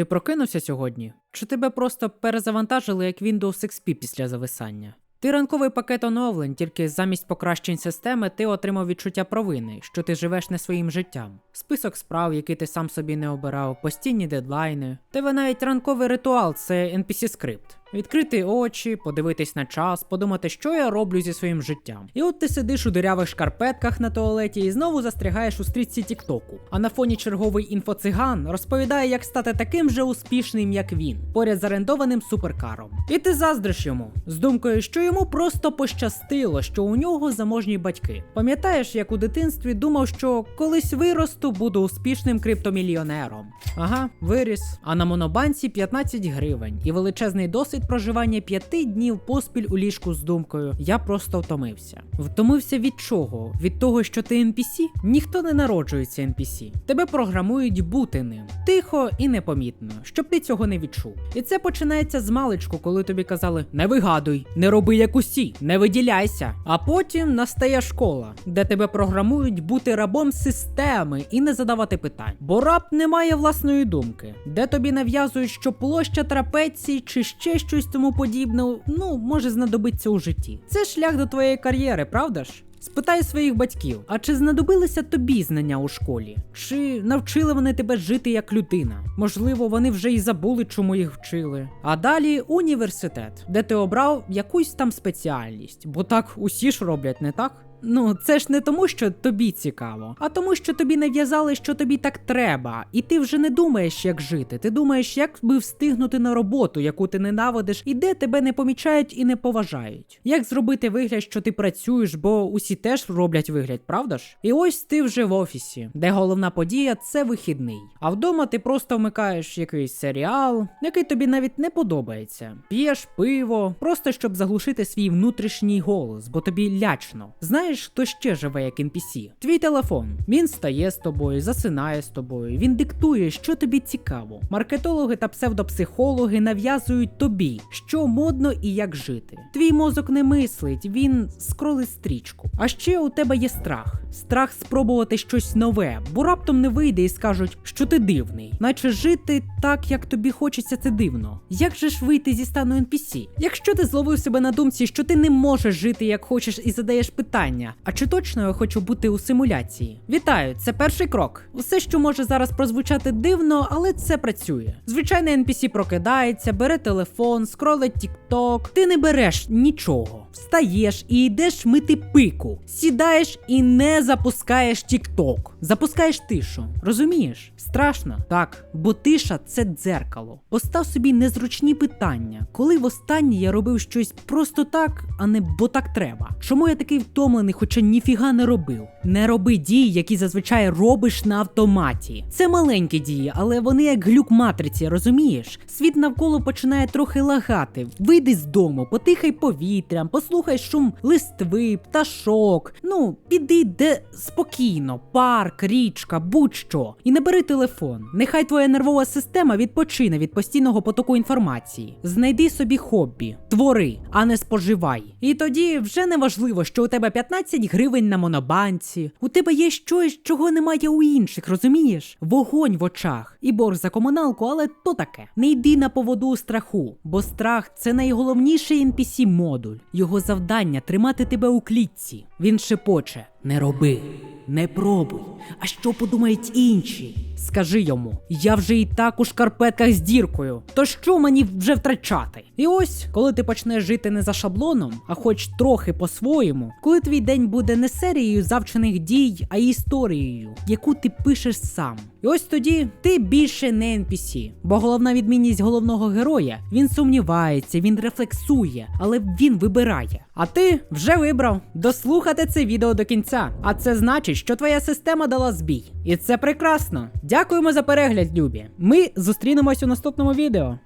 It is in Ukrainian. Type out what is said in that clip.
Ти прокинувся сьогодні? Чи тебе просто перезавантажили як Windows XP після зависання? Ти ранковий пакет оновлень, тільки замість покращень системи ти отримав відчуття провини, що ти живеш не своїм життям. Список справ, які ти сам собі не обирав, постійні дедлайни. Тебе навіть ранковий ритуал це NPC скрипт. Відкрити очі, подивитись на час, подумати, що я роблю зі своїм життям. І от ти сидиш у дирявих шкарпетках на туалеті і знову застрягаєш у стрічці Тіктоку. А на фоні черговий інфоциган розповідає, як стати таким же успішним, як він, поряд з орендованим суперкаром. І ти заздриш йому з думкою, що йому просто пощастило, що у нього заможні батьки. Пам'ятаєш, як у дитинстві думав, що колись виросту, буду успішним криптомільйонером. Ага, виріс. А на монобанці 15 гривень і величезний досвід проживання 5 днів поспіль у ліжку з думкою. Я просто втомився. Втомився від чого? Від того, що ти NPC? Ніхто не народжується NPC. Тебе програмують бути ним тихо і непомітно, щоб ти цього не відчув. І це починається з маличку, коли тобі казали: не вигадуй, не роби як усі, не виділяйся. А потім настає школа, де тебе програмують бути рабом системи і не задавати питань. Бо раб не має власної думки, де тобі нав'язують, що площа трапеції чи ще щось тому подібне, ну може знадобиться у житті. Це шлях до твоєї кар'єри, правда ж? Спитай своїх батьків, а чи знадобилися тобі знання у школі? Чи навчили вони тебе жити як людина? Можливо, вони вже й забули, чому їх вчили. А далі університет, де ти обрав якусь там спеціальність, бо так усі ж роблять, не так? Ну, це ж не тому, що тобі цікаво, а тому, що тобі нав'язали, що тобі так треба, і ти вже не думаєш, як жити. Ти думаєш, як би встигнути на роботу, яку ти ненавидиш, і де тебе не помічають і не поважають. Як зробити вигляд, що ти працюєш, бо усі теж роблять вигляд, правда ж? І ось ти вже в офісі, де головна подія це вихідний. А вдома ти просто вмикаєш якийсь серіал, який тобі навіть не подобається. П'єш пиво, просто щоб заглушити свій внутрішній голос, бо тобі лячно. Знаєш, хто ще живе як NPC? Твій телефон. Він стає з тобою, засинає з тобою. Він диктує, що тобі цікаво. Маркетологи та псевдопсихологи нав'язують тобі, що модно і як жити. Твій мозок не мислить, він скролить стрічку. А ще у тебе є страх. Страх спробувати щось нове, бо раптом не вийде і скажуть, що ти дивний, наче жити так, як тобі хочеться, це дивно. Як же ж вийти зі стану NPC? Якщо ти зловив себе на думці, що ти не можеш жити як хочеш і задаєш питання, а чи точно я хочу бути у симуляції? Вітаю, це перший крок. Усе, що може зараз прозвучати дивно, але це працює. Звичайний NPC прокидається, бере телефон, скролить TikTok. Ти не береш нічого. Встаєш і йдеш мити пику, сідаєш і не запускаєш TikTok. Запускаєш тишу. Розумієш? Страшно? Так, бо тиша це дзеркало. Постав собі незручні питання. Коли востаннє я робив щось просто так, а не бо так треба. Чому я такий втомлений, хоча ніфіга не робив? Не роби дії, які зазвичай робиш на автоматі. Це маленькі дії, але вони як глюк матриці, розумієш? Світ навколо починає трохи лагати. Вийди з дому, потихай повітрям, послухай шум листви, пташок. Ну, піди де спокійно, парк, річка, будь-що. І не бери телефон. Нехай твоя нервова система відпочине від постійного потоку інформації. Знайди собі хобі, твори, а не споживай. І тоді вже не важливо, що у тебе 15 гривень на монобанці. У тебе є щось, чого немає у інших, розумієш? Вогонь в очах і борг за комуналку, але то таке. Не йди на поводу страху, бо страх це найголовніший NPC модуль. Його завдання тримати тебе у клітці. Він шепоче: не роби, не пробуй. А що подумають інші? Скажи йому, я вже і так у шкарпетках з діркою. То що мені вже втрачати? І ось, коли ти почнеш жити не за шаблоном, а хоч трохи по-своєму, коли твій день буде не серією завчених дій, а історією, яку ти пишеш сам. І ось тоді ти більше не NPC, бо головна відмінність головного героя він сумнівається, він рефлексує, але він вибирає. А ти вже вибрав дослухати це відео до кінця. А це значить, що твоя система дала збій. І це прекрасно. Дякуємо за перегляд, любі. Ми зустрінемось у наступному відео.